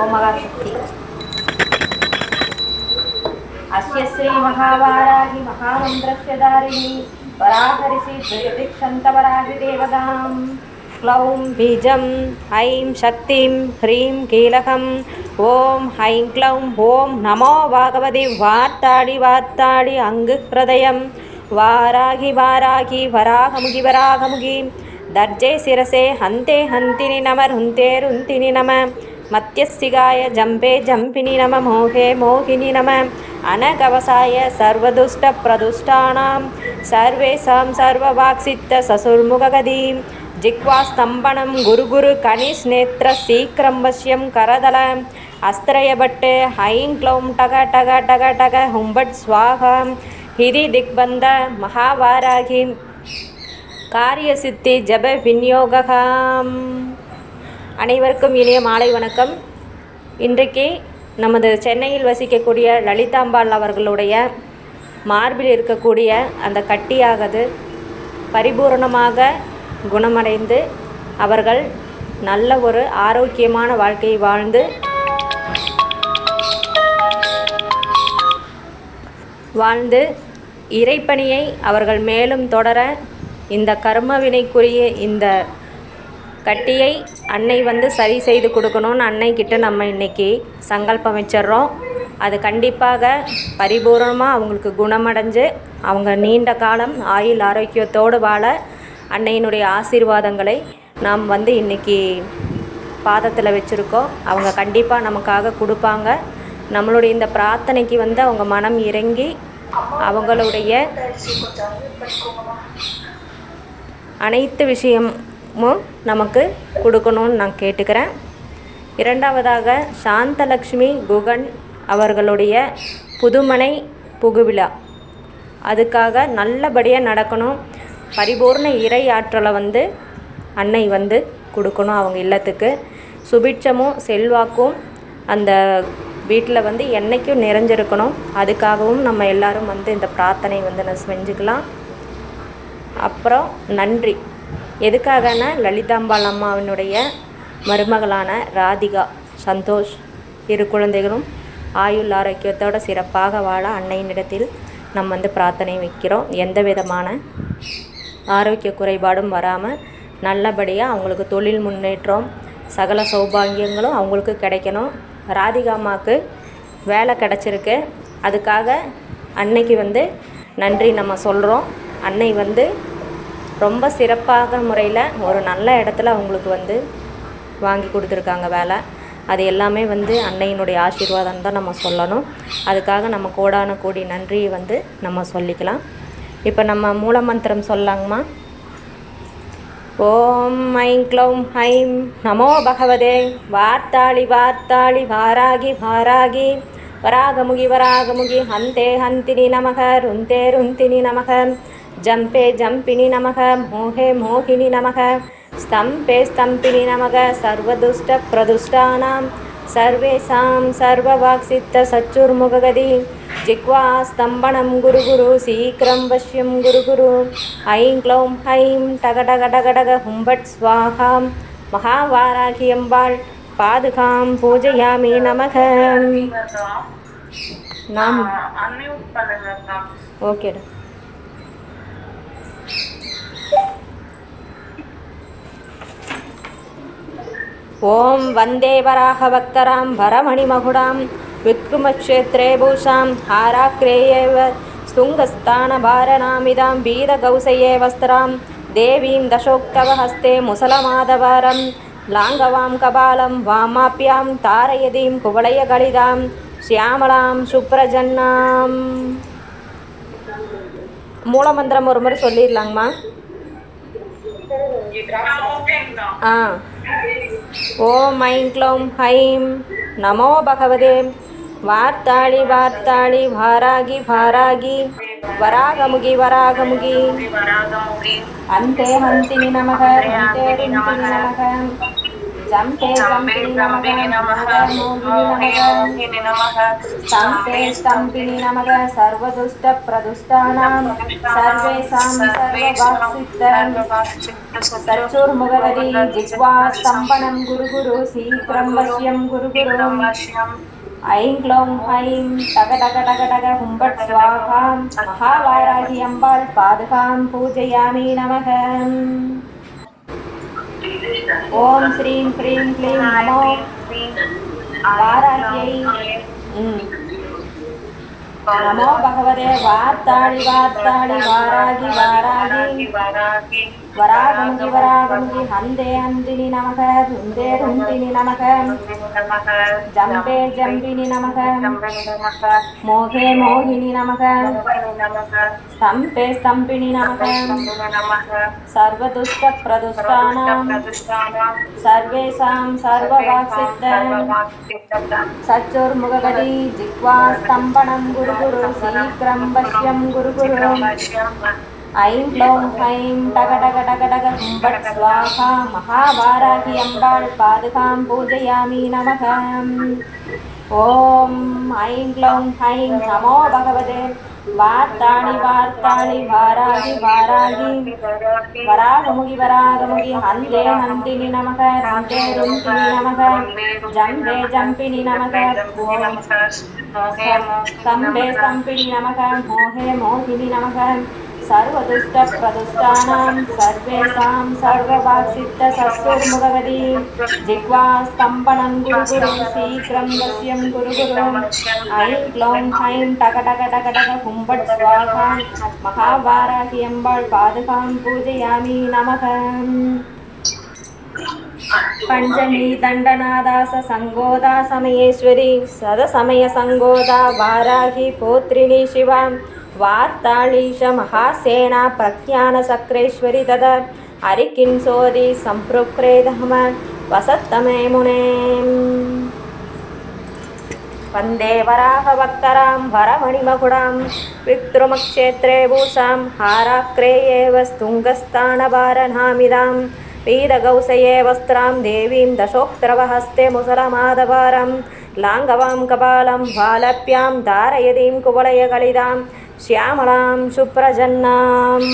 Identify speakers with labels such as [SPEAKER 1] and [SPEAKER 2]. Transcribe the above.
[SPEAKER 1] ఓమగాశక్తి. అశ్యశ్రీ మహావారాహి మహామంద్రస్యదారిణి వరాహరిషి జగతిక్షంతవరాహి దేవదాం క్లౌం బీజం ఐం శక్తిం హ్రీం కీలకం. ఓం హైం క్లౌం ఓం నమో భాగవతి వార్తాడి వార్తాడి అంగు హృదయం వారాగి వారాగి వరాహముగి వరాహముగి. దర్జే శిరసే హంతే హంతిని నమ రుంతే రుంతిని నమ. மத்தியஸ்திகாய ஜம்பே ஜம்பினி நம மோகே மோகினி நம. அனகவசாய சர்வதுஷ்ட பிரதுஷ்டானாம். சர்வேசாம் சர்வவாக்சித்த சசுர்முககதீம். ஜிக்வாஸ்தம்பனம் குரு குரு கனிஷ் நேத்திர சீக்கிரம்பஷ்யம் கரதல. அஸ்திரயபட்டு ஹைங் க்ளௌம் டக டக டக டக ஹும்பட் ஸ்வாகம் ஹிதி திக்பந்த மகாவாராகி. காரியசித்தி ஜப விநியோகம் அனைவருக்கும் இனிய மாலை வணக்கம். இன்றைக்கு நமது சென்னையில் வசிக்கக்கூடிய லலிதாம்பாள் அவர்களுடைய மார்பில் இருக்கக்கூடிய அந்த கட்டியாகது பரிபூரணமாக குணமடைந்து அவர்கள் நல்ல ஒரு ஆரோக்கியமான வாழ்க்கையை வாழ்ந்து வாழ்ந்து இறைப்பணியை அவர்கள் மேலும் தொடர இந்த கர்மவினைக்குரிய இந்த கட்டியை அன்னை வந்து சரி செய்து கொடுக்கணும்னு அன்னைக்கிட்ட நம்ம இன்றைக்கி சங்கல்பம் வச்சிடுறோம். அது கண்டிப்பாக பரிபூர்ணமாக அவங்களுக்கு குணமடைஞ்சு அவங்க நீண்ட காலம் ஆயுள் ஆரோக்கியத்தோடு வாழ அன்னையினுடைய ஆசீர்வாதங்களை நாம் வந்து இன்றைக்கி பாதத்தில் வச்சுருக்கோம். அவங்க கண்டிப்பாக நமக்காக கொடுப்பாங்க. நம்மளுடைய இந்த பிரார்த்தனைக்கு வந்து அவங்க மனம் இறங்கி அவங்களுடைய அனைத்து விஷயம் நமக்கு கொடுக்கணும்னு நான் கேட்டுக்கிறேன். இரண்டாவதாக சாந்தலக்ஷ்மி குகன் அவர்களுடைய புதுமனை புகுவிழா. அதுக்காக நல்லபடியாக நடக்கணும். பரிபூர்ண இறை ஆற்றலை வந்து அன்னை வந்து கொடுக்கணும் அவங்க இல்லத்துக்கு. சுபிட்சமும் செல்வாக்கும் அந்த வீட்டில் வந்து என்றைக்கும் நிறைஞ்சிருக்கணும். அதுக்காகவும் நம்ம எல்லாரும் வந்து இந்த பிரார்த்தனை வந்து நான் செஞ்சுக்கலாம். அப்புறம் நன்றி. எதுக்காகனா லலிதாம்பாள் அம்மாவினுடைய மருமகளான ராதிகா சந்தோஷ் இரு குழந்தைகளும் ஆயுள் ஆரோக்கியத்தோடு சிறப்பாக வாழ அன்னையினிடத்தில் நம்ம வந்து பிரார்த்தனை வைக்கிறோம். எந்த விதமான ஆரோக்கிய குறைபாடும் வராமல் நல்லபடியாக அவங்களுக்கு தொழில் முன்னேற்றம் சகல சௌபாகியங்களும் அவங்களுக்கு கிடைக்கணும். ராதிகா அம்மாவுக்கு வேலை கிடச்சிருக்கு. அதுக்காக அன்னைக்கு வந்து நன்றி நம்ம சொல்கிறோம் அன்னை வந்து ரொம்ப சிறப்பாக முறையில் ஒரு நல்ல இடத்துல அவங்களுக்கு வந்து வாங்கி கொடுத்துருக்காங்க வேலை. அது எல்லாமே வந்து அன்னையினுடைய ஆசீர்வாதம் தான் நம்ம சொல்லணும். அதுக்காக நம்ம கோடான கோடி நன்றியை வந்து நம்ம சொல்லிக்கலாம். இப்போ நம்ம மூலமந்திரம் சொல்லாங்கம்மா? ஓம் ஐம் க்ளௌம் ஐம் நமோ பகவதே. வார்த்தாளி வார்த்தாளி வாராகி வாராகி. வராகமுகி வராகமுகி. ஹந்தே ஹந்தினி நமக ருந்தே ருந்தினி நமக. ஜம்பே ஜம்பினி நமக மோகே மோகினி நமக. ஸ்தம்பே ஸ்தம்பினி நமக சர்வதுஷ்ட பிரதுஷ்டானாம். சர்வேசாம் சர்வவாக்சித்த சச்சுர்முககதி ஜிக்வா ஸ்தம்பனம் குரு குரு சீக்கிரம் வஷ்யம் குரு குரு. ஐம் க்ளௌம் ஹைம் டகடகடகடக ஹும்பட் ஸ்வாகாம் மகாவாராகியம்பாள் பாதுகாம் பூஜையாமி நமக. நாம் ஓகேடா ॐ वन्दे वराहभक्तरां वरमणिमहुडां विक्रमक्षेत्रे भूषां हाराग्रेयेव स्तुङ्गस्थानभारणामिदां वीरगौसये वस्त्रां देवीं दशोक्तवहस्ते मुसलमादवारं लाङ्गवां कपालं वामाप्यां तारयदीं कुवलयगलिदां श्यामलां சுப்ரஜன்னாம் மூலமந்திரம் ஒரு முறை சொல்லிடலாங்கம்மா ஆ ஓம் ஐம் க்ளௌம் ஹைம். நமோ பகவதே. வார்த்தாளி வார்த்தாளி வாராகி வாராகி. வராகமுகி வராகமுகி. அந்தே ஹந்தினி நமக ரிந்தினி நமக. జంపే జంపిని గురు గురు శీఘ్రం వశ్యం గురు గురు ఐం క్లౌం ఐం టగ టగ టగ టగ హుంబట్ స్వాహాం అంబాల్ పాదుకాం పూజయామి నమః ஓம் ஸ்ரீம் க்ரீம் க்ளீம் நமோ வாராகியை நமோ பகவதே வார்த்தாடி வார்த்தாடி வாராகி வாரா वरागमुखि वरागमुखि हन्ते हन्तिनि नमः धुन्ते धुन्तिनि नमः जम्पे जम्पिनि नमः मोहे मोहिनि नमः स्तम्पे स्तम्पिनि नमः सर्वदुष्टप्रदुष्टानां सर्वेषां सर्ववाक्सिद्धं सचुर्मुखगति जिह्वा स्तम्भनं गुरु गुरु शीघ्रं वश्यं गुरु गुरु ऐं क्लौं ऐं टक हुम्बट् स्वाहा महावाराहि अम्बाள் पादुकां पूजयामि नमः। ॐ ऐं क्लौं ऐं नमो भगवते। वार्ताणि वार्ताणि वारागि वारागि वरागमुखि वरागमुखि हन्ते हन्तिनि नमः, रुन्ते रुन्तिनि नमः जम्बे जम्पिनि नमः स्तम्भे स्तम्पिनि नमः, मोहे मोहिनि नमः। सर्वदुष्टप्रदुष्टानां सर्वेषां सर्ववाक्सिद्धसस्वमुरगदी जिह्वास्तम्बनं गुरुगुरुं शीघ्रं दस्यं गुरुगुरुम् ऐं क्लौं ऐं टकटकटकटक कुम्बट् स्वाहा महावाराहि अम्बाळ् पादुकां पूजयामि नमः பஞ்சமி தண்டநாதாச சங்கோதா சமயேஸ்வரி சதசமய சங்கோதா வாராகி போத்ரிணி சிவாம் वार्ताळीश महासेना प्रज्ञानचक्रेश्वरि तद हरिकिंसोदि सम्पृक्रेदहम वसत्तमे मुने वन्दे वराहभक्तरां वरमणिमकुडां पितृमक्षेत्रे भूषां हाराक्रेयेव स्तुङ्गस्थानभारनामिदां पीदगौसये वस्त्रां देवीं दशोक्त्रवहस्ते मुसलमादवारं लाङ्गवां कपालं बालप्यां धारयतीं कुवलयकलितां श्यामलां सुप्रजन्नाम्